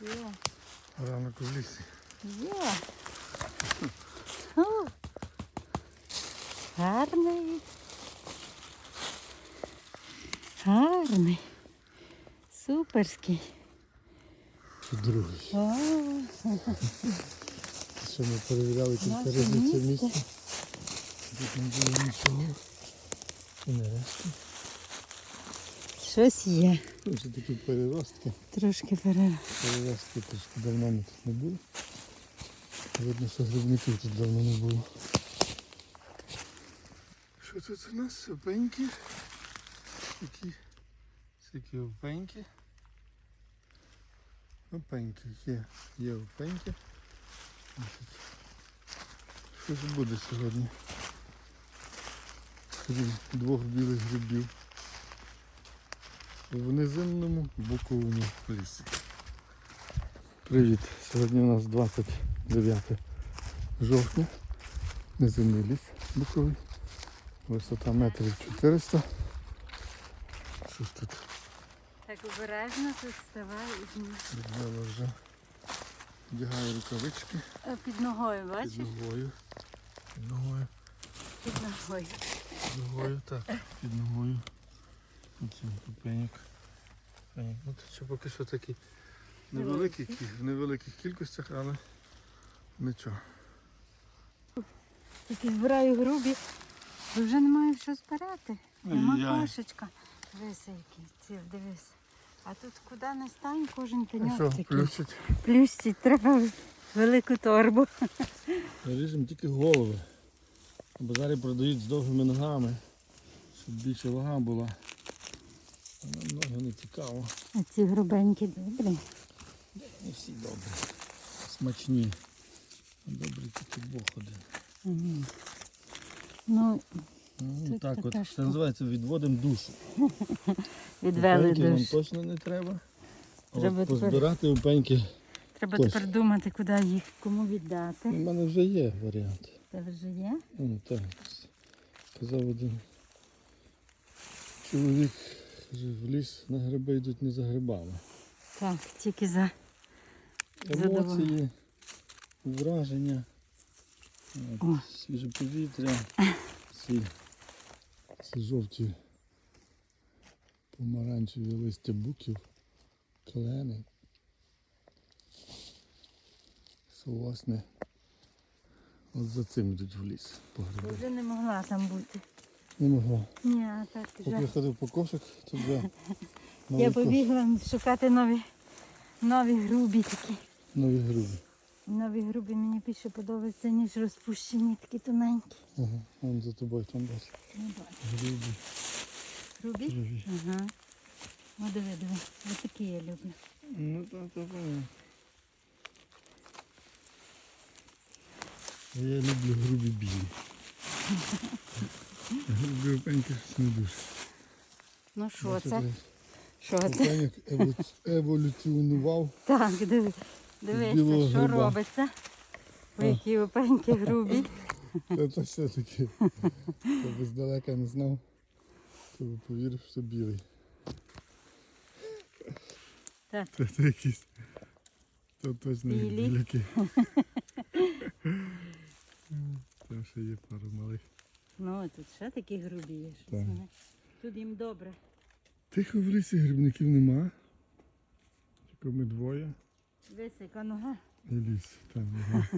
Є. Ранок в лісі. Є. О, Гарний. Гарний. Суперський. Це другий. О, Що ми перевіряли кілька разів це місце. Тут не було нічого. І нарешті. Щось є. Ну, Вже такі переростки. Трошки пере... Переростки трошки давно ми тут не були. Видно, що грибників тут давно не було. Що тут у нас? Опеньки. Такі всякі опеньки. Опеньки є. Є опеньки. Значить, Щось буде сьогодні. Крім двох білих грибів. В низинному буковому лісі. Привіт! Сьогодні у нас 29 жовтня. Низинний ліс буковий. Висота метрів 400. Що ж тут? Так обережно тут вставай і зні- Людмила вже вдягає рукавички Е, під ногою, бачиш? під ногою. Під ногою. Під ногою. Під ногою, так. Під ногою. Оце пеньок. Пеньок. Ну тут ще поки що такі невеликі, в невеликих кількостях, але нічого. Такі збираю грубі, бо вже немає що збирати. Нема Ай-яй. кошечка. Дивися, який ціл, дивись. А тут куди не стань, кожен А пеньок що, такий. плющить? Плющить, треба велику торбу. Ріжемо тільки голови. Бо зараз продають з довгими ногами, щоб більше вага була. Нам ноги не цікаво. А ці грубенькі добрі. Не всі добрі. Смачні. Добрі тільки Бог один. Ну, Ну, так от. Це називається відводимо душу. відвели Упеньки нам точно не треба. А Треба от тепер- позбирати упеньки. Треба точно. тепер думати, куди їх кому віддати. У мене вже є варіант. Це вже є. Ну, так. Казав один чоловік, в ліс на гриби йдуть не за грибами. Так, тільки за. Емоції, враження, от, свіже повітря, ці, ці жовті помаранчеві листя буків, клени. Власне от за цим йдуть в ліс по гриби. Вже не могла там бути. Не могла. Ні, а так Поки вже. я ходив по кошик, то вже Я побігла шукати нові, нові грубі такі. нові груби. Нові грубі мені більше подобаються, ніж розпущені, такі тоненькі. Ага, вон за тобою там бачу. Не бачу. Грубі, Грубі? живі. Ага. О, диви, диви. Ось такі я люблю. Ну так, так, понятно. Я люблю грубі білі. Грубі опеньки не дуже. Ну що це? Що це? Еволюціонував. Так, диви. Дивися, що робиться. Ой, які опеньки грубі. Та то все-таки. Хто здалека не знав, то би повірив, що білий. Так, Це, це якісь. То точно Білі. біляки. Там ще є пару малих. Ну тут ще такі грубі є. щось Так. вони. Тут їм добре. Тихо в лісі грибників нема. Тільки ми двоє. Дивись, яка нога. І ліс там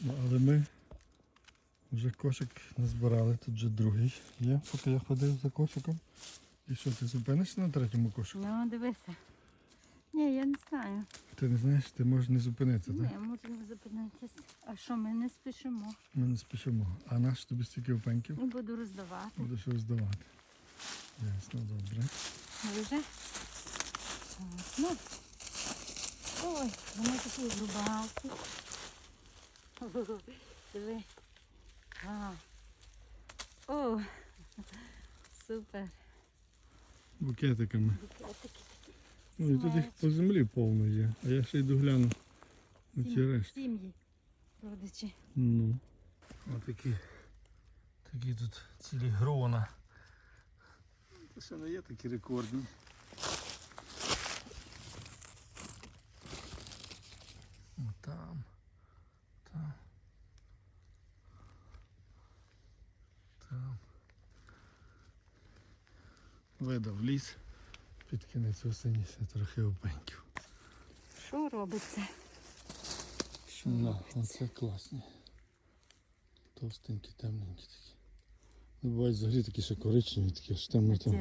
ну, але ми вже кошик назбирали. Тут вже другий є, поки я ходив за кошиком. І що, ти зупинишся на третьому кошику? Ну, дивися. Ні, я не знаю. Ти не знаєш, ти можеш не зупинитися, Ні, так? можемо зупинитися. А що, ми не спішимо. Ми не спішимо. А наш тобі стільки опеньків І буду роздавати. будеш роздавати. Ясно, добре. Вже? Ну. Ой, вони такі грубаті. Диви. А. О, супер. Букетиками. Букетики Ну тут їх по землі повно є. А я ще йду гляну на ці решти. Сім'ї, родичі. Ну. Ось такі такі тут цілі грона. Це ще не є такі рекордні. Там. Там. Там. Видав ліс. Під кінець осені ще трохи опеньків. Що робиться? Що робиться? оце класні. Товстенькі, темненькі такі. Ну, бувають взагалі такі ще коричневі, такі аж темно Ці такі.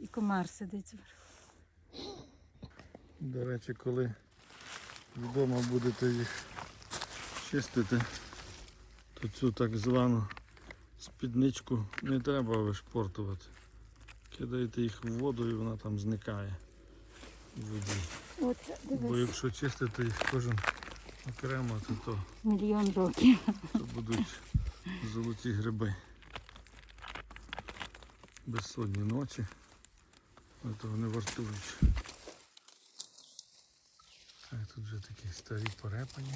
І комар сидить зверху. До речі, коли вдома будете їх чистити, то цю так звану спідничку не треба вишпортувати. Кидаєте їх в воду і вона там зникає в воді. Оце, Бо якщо чистити їх кожен окремо, то, то, мільйон років. то будуть золоті гриби. Безсонні ночі, але того не вартують. А тут вже такі старі порепані,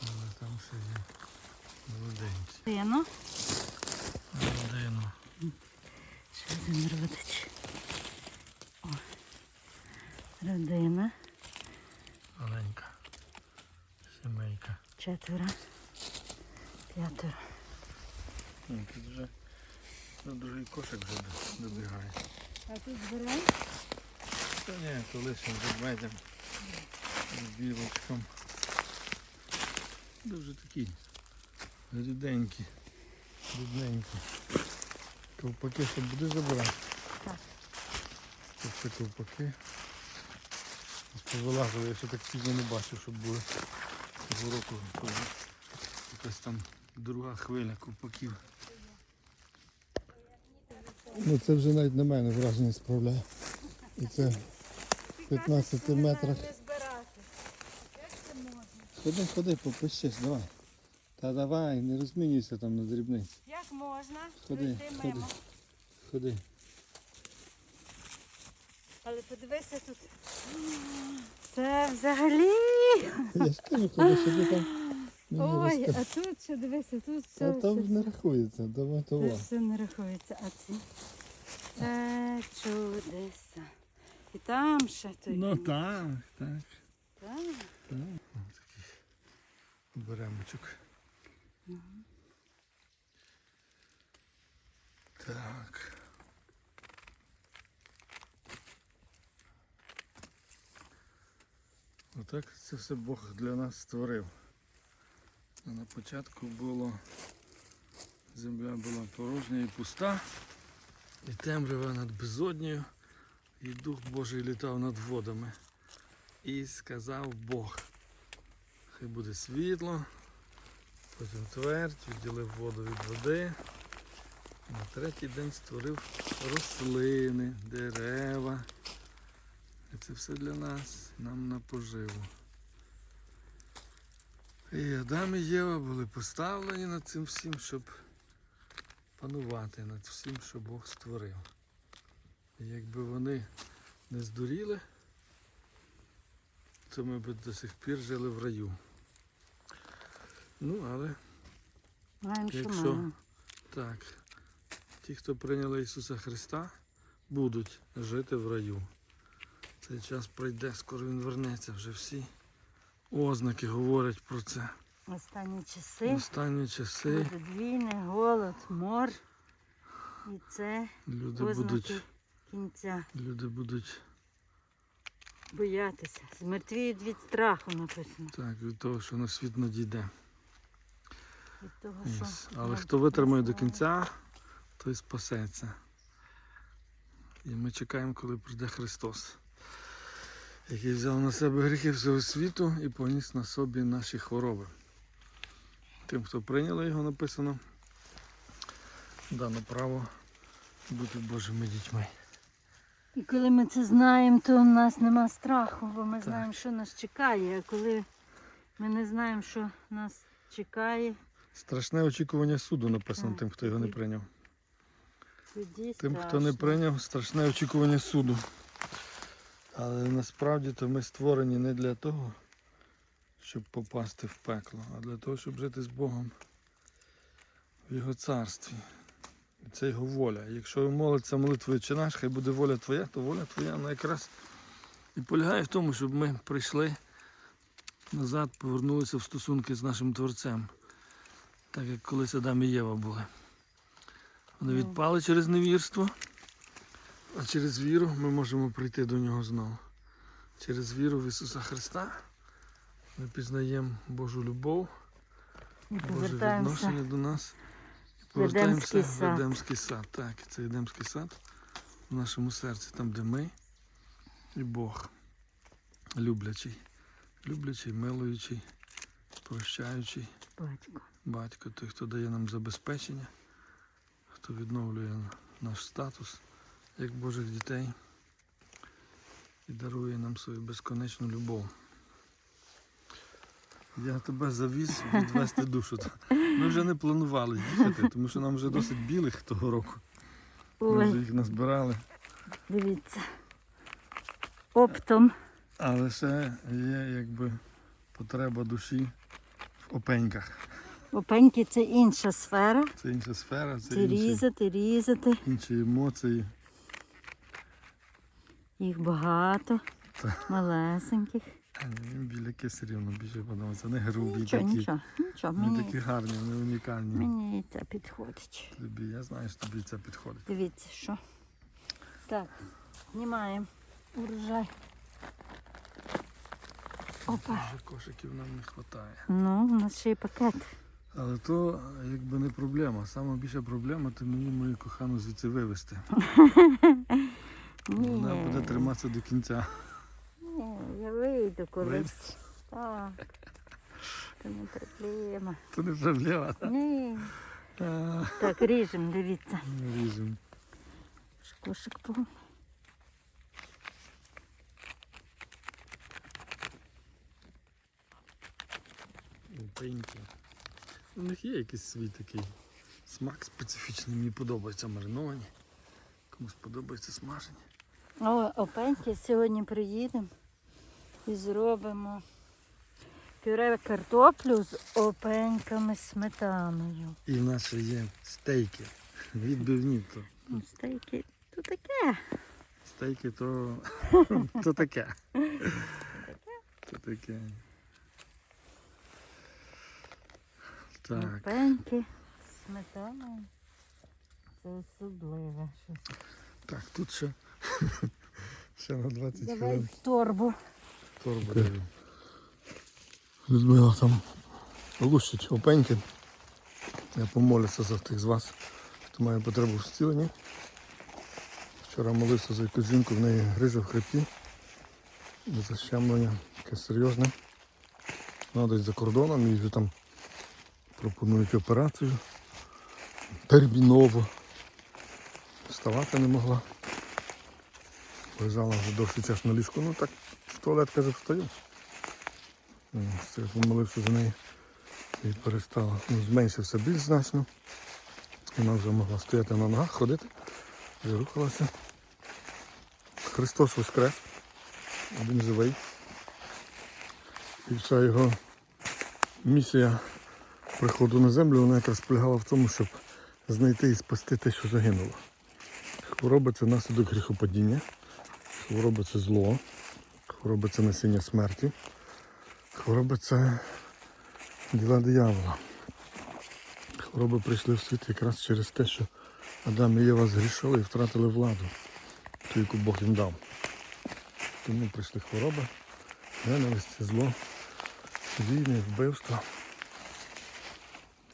але там ще є молоденькі. Молодину. Один родич. О. Родина. Маленька. Сімейка. Четверо. П'ятеро. Ну, Тут вже на другий кошик вже добігає. А тут збираємо? Та ні, то лише ведмедям, з білочком. Дуже такі ріденькі, рідненькі. Ковпаки що будеш забирати? Так. Тут це ковпаки. Повилазили, я ще так пізно не бачив, щоб були цього року якась там друга хвиля ковпаків. Ну це вже навіть на мене враження справляє. І це в 15 метрах. Ходи, ходи, попищись, давай. Та давай, не розмінюйся там на дрібниці. Ходи, ходи. Ходи. Але подивися тут. Це взагалі. Я ж кажу, ходи, щоб там Ой, а тут що дивися, тут все. там все, не рахується, давай Тут все не рахується, а ці. Це чудеса. І там ще той. Ну так, так, Так. так. Беремочок. Так. Отак це все Бог для нас створив. На початку було земля була порожня і пуста, і темрява над безоднею, і Дух Божий літав над водами. І сказав Бог. Хай буде світло, потім твердь, відділив воду від води. На третій день створив рослини, дерева. І це все для нас, нам на поживу. І Адам і Єва були поставлені над цим всім, щоб панувати над всім, що Бог створив. І якби вони не здуріли, то ми б до сих пір жили в раю. Ну, але Якщо- так, ті, хто прийняли Ісуса Христа, будуть жити в раю. Цей час пройде, скоро він вернеться. Вже всі ознаки говорять про це. Останні часи. Останні часи війни, голод, мор. І це люди ознаки будуть, кінця. люди будуть Боятися. Змертвіють від страху написано. так, від того, що на світ надійде. Від того, що. Але хто витримає до кінця, той спасеться. І ми чекаємо, коли прийде Христос, який взяв на себе гріхи всього світу і поніс на собі наші хвороби. Тим, хто прийняли його, написано, дано право бути Божими дітьми. І коли ми це знаємо, то в нас нема страху, бо ми Так. знаємо, що нас чекає. А коли ми не знаємо, що нас чекає, Страшне очікування суду написано Так, тим, хто його не прийняв. Тоді Тим, страшно. хто не прийняв, страшне очікування суду. Але насправді то ми створені не для того, щоб попасти в пекло, а для того, щоб жити з Богом в Його царстві. І це його воля. Якщо молиться молитвою чи наш, хай буде воля твоя, то воля твоя вона якраз і полягає в тому, щоб ми прийшли назад, повернулися в стосунки з нашим Творцем. Так як колись Адам і Єва були. Вони Ну. відпали через невірство. А через віру ми можемо прийти до нього знову. Через віру в Ісуса Христа ми пізнаємо Божу любов, Боже відношення до нас. І повертаємося в. Едемський сад. Так, це Едемський сад в нашому серці, там, де ми і Бог. Люблячий. Люблячий, милуючий, прощаючий Батько. батько, той, хто дає нам забезпечення, хто відновлює наш статус як Божих дітей і дарує нам свою безконечну любов. Я тебе завіз відвести душу. Ми вже не планували їхати, тому що нам вже досить білих того року. Ми вже їх назбирали. дивіться. Оптом. Але ще є якби потреба душі в опеньках. Опеньки це інша сфера. Це інша сфера, це Це інші, різати, різати. інші емоції. Їх багато. Малесеньких. Їм біляки все рівно більше подобаються. Не грубі Нічого, такі. нічого, нічого. Не Мені, такі гарні, не унікальні. мені це підходить. Тобі, я знаю, що тобі це підходить. Дивіться, що. Так, знімаємо урожай. Опа. Кошиків нам не вистачає. Ну, у нас ще й пакет. Але то якби не проблема. Сама більша проблема це мені мою кохану звідси вивезти. Вона буде триматися до кінця. ні, я вийду колись. Так. Це не проблема. Це не проблема. так? Ні. Так, ріжемо, дивіться. Ріжемо. Кошик повний. Пеньки. У них є якийсь свій такий смак специфічний. Мені подобається мариновані. Комусь подобається смажені. О, опеньки сьогодні приїдемо і зробимо пюре картоплю з опеньками сметаною. І в нас ще є стейки. Відбивні то. Ну, стейки, то таке. Стейки то, то таке. То таке. Так, Опеньки з сметаною. Це особливе щось. так, тут ще, ще на 20 Давай хвилин в торбу. торба даю. Людмила там лущить опеньки. Я помолюся за тих з вас, хто має потребу в зціленні. Вчора молився за якусь жінку, в неї грижа в хребті. Защемлення таке серйозне. Вона десь за кордоном, їй вже там пропонують операцію. Терміново. Вставати не могла. Лежала вже довший час на ліжку. Ну так в туалет каже, встаю. Я помолився за неї. І перестала. Ну, зменшився біль значно. Вона вже могла стояти на ногах, ходити, вже рухалася. Христос Воскрес. Він живий. І вся його місія приходу на землю, вона якраз полягала в тому, щоб знайти і спасти те, що загинуло. Хвороба це наслідок гріхопадіння, хвороба це зло, хвороба це насіння смерті, хвороба це діла диявола. Хвороби прийшли в світ якраз через те, що Адам і Єва згрішили і втратили владу, ту, яку Бог їм дав. Тому прийшли хвороби, ненависть, зло, війни, вбивства.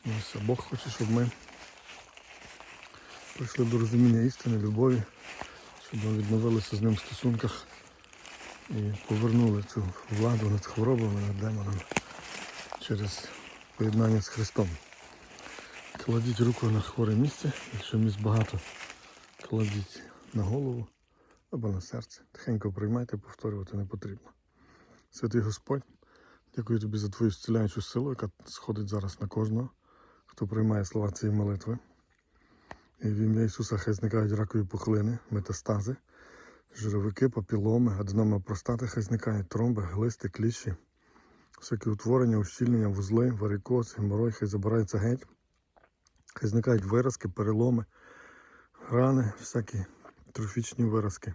Ось, а Бог хоче, щоб ми прийшли до розуміння істини, любові, щоб ми відновилися з ним в стосунках і повернули цю владу над хворобами, над демонами через поєднання з Христом. Кладіть руку на хворе місце, якщо місць багато, кладіть на голову або на серце. Тихенько приймайте, повторювати не потрібно. Святий Господь, дякую тобі за твою зціляючу силу, яка сходить зараз на кожного, хто приймає слова цієї молитви. І в ім'я Ісуса хай зникають ракові пухлини, метастази, жировики, папіломи, аденома простати, хай зникають тромби, глисти, кліщі, всякі утворення, ущільнення, вузли, варикоз, геморой, хай забираються геть. Хай зникають виразки, переломи, рани, всякі трофічні виразки,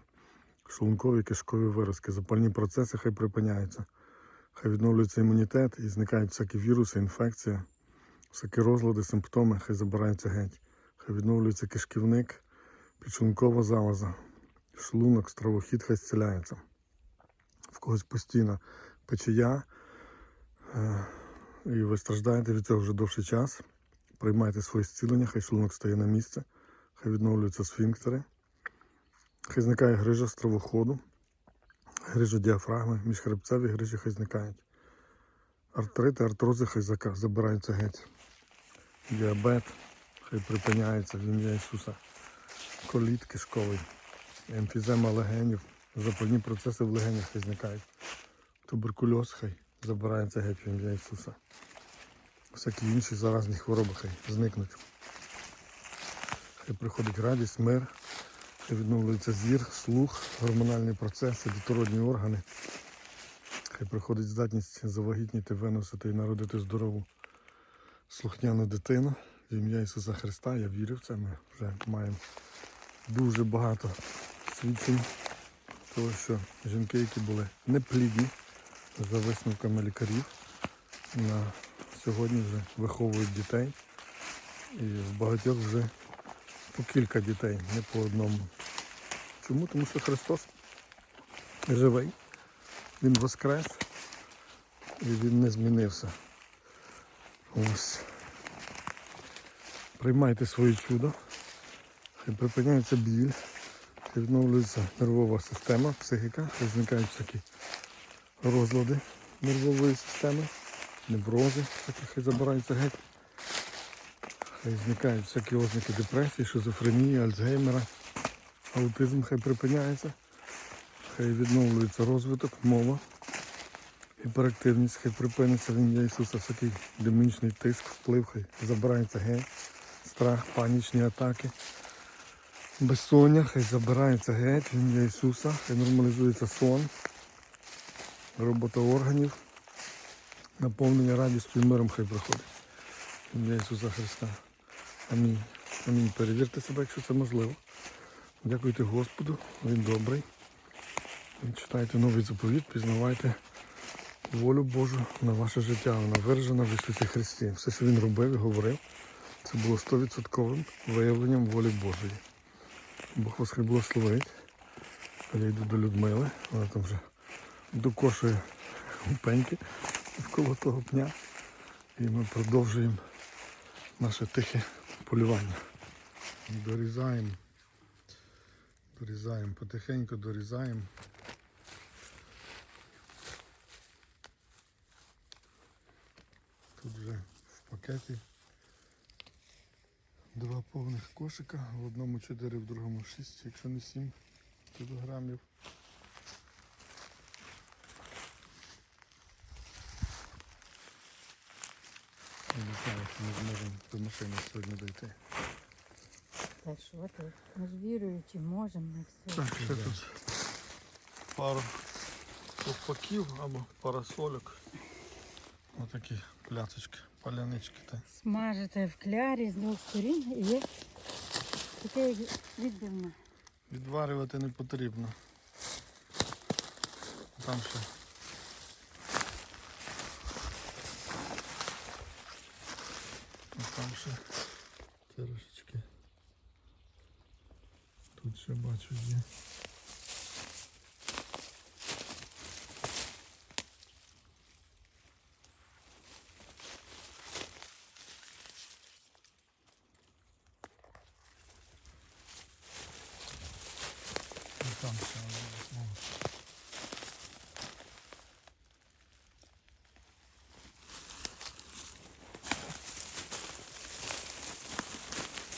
шлункові, кишкові виразки, запальні процеси хай припиняються. Хай відновлюється імунітет і зникають всякі віруси, інфекція, всякі розлади, симптоми, хай забираються геть. Хай відновлюється кишківник, підшлункова залоза, шлунок, стравохід хай зціляється. В когось постійна печія, е, і ви страждаєте від цього вже довший час. Приймайте своє зцілення, хай шлунок стає на місце, хай відновлюються сфінктери, хай зникає грижа стравоходу, грижа діафрагми, міжхребцеві грижі хай зникають. Артрити, артрози хай забираються геть. Діабет хай припиняється в ім'я Ісуса. Коліт кишковий, емфізема легенів, запальні процеси в легенях хай зникають. Туберкульоз хай забирається геть в ім'я Ісуса. Всякі інші заразні хвороби хай зникнуть. Хай приходить радість, мир, хай відновлюється зір, слух, гормональні процеси, дітородні органи. Хай приходить здатність завагітніти, виносити і народити здорову слухняну дитину. В ім'я Ісуса Христа я вірю в це. Ми вже маємо дуже багато свідчень того, що жінки, які були неплідні за висновками лікарів, на сьогодні вже виховують дітей. І в багатьох вже по кілька дітей, не по одному. Чому? Тому що Христос живий, Він воскрес і Він не змінився. Ось. Приймайте своє чудо. Хай припиняється біль, хай відновлюється нервова система, психіка, хай зникають всякі розлади нервової системи, неврози, всякі хай забираються геть. Хай зникають всякі ознаки депресії, шизофренії, Альцгеймера, аутизм хай припиняється, хай відновлюється розвиток, мова, гіперактивність, хай припиниться в ім'я Ісуса, всякий демонічний тиск, вплив, хай забирається геть, страх, панічні атаки. Безсоння, хай забирається геть в ім'я Ісуса, хай нормалізується сон, робота органів, наповнення радістю і миром хай проходить. В ім'я Ісуса Христа. Амінь. Амінь. Перевірте себе, якщо це можливо. Дякуйте Господу, Він добрий. Читайте новий заповіт, пізнавайте волю Божу на ваше життя. Вона виражена в Ісусі Христі. Все, що Він робив і говорив, це було 100% виявленням волі Божої. Бог вас хай благословить. Я йду до Людмили, вона там вже докошує пеньки навколо того пня. І ми продовжуємо наше тихе полювання. Дорізаємо. Дорізаємо, потихеньку дорізаємо. Тут вже в пакеті два повних кошика, в одному 4, в другому 6, якщо не 7 кілограмів. Я не знаю, чи ми зможемо до машини сьогодні дойти. Та що ти? Ми ж віруючі, можемо ми все. Так, ще тут пару ковпаків або парасольок. Отакі пляцочки, палянички. Та. Смажите в клярі з двох сторін і є таке відбивне. Відварювати не потрібно. Там ще. Там ще трошечки. Тут ще бачу є.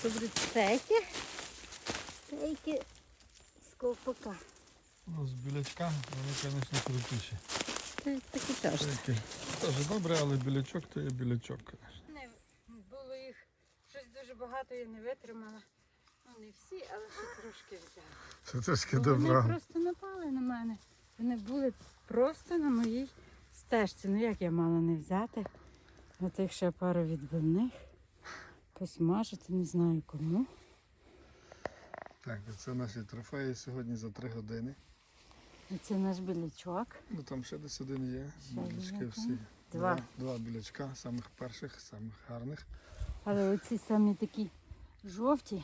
Це будуть стейки. Стейки з ковпака. Ну, з білячка вони, звісно, крутіші. Це такі теж. Такі. Теж добре, але білячок то є білячок, звісно. Не було їх щось дуже багато, я не витримала. Ну не всі, але ще трошки взяла. Це трошки Бо Вони просто напали на мене. Вони були просто на моїй стежці. Ну як я мала не взяти? Отих ще пару відбивних. Посмажити, не знаю кому. Так, це наші трофеї сьогодні за три години. І це наш білячок. Ну там ще десь один є. Ще Білячки там? всі. Два. Два білячка, самих перших, самих гарних. Але оці самі такі жовті,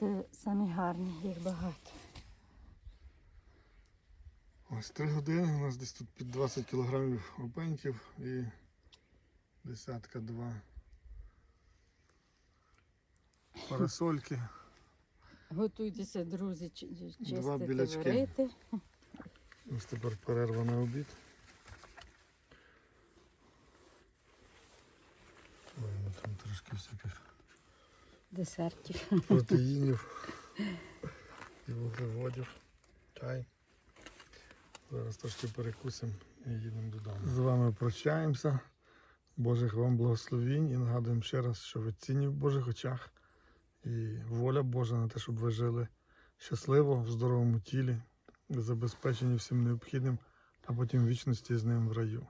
це самі гарні, їх багато. Ось три години. У нас десь тут під 20 кілограмів опеньків і десятка два парасольки. Готуйтеся, друзі, чи- чи- чистити, білячки. варити. Ось тепер перерва на обід. Ой, ну там трошки всяких Десертів. протеїнів і вуглеводів. Чай. Зараз трошки перекусимо і їдемо додому. З вами прощаємося. Божих вам благословінь і нагадуємо ще раз, що ви цінні в Божих очах. І воля Божа на те, щоб ви жили щасливо, в здоровому тілі, забезпечені всім необхідним, а потім в вічності з ним в раю.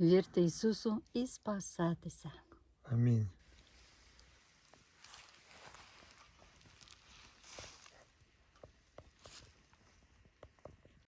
Вірте Ісусу і спасатися. Амінь.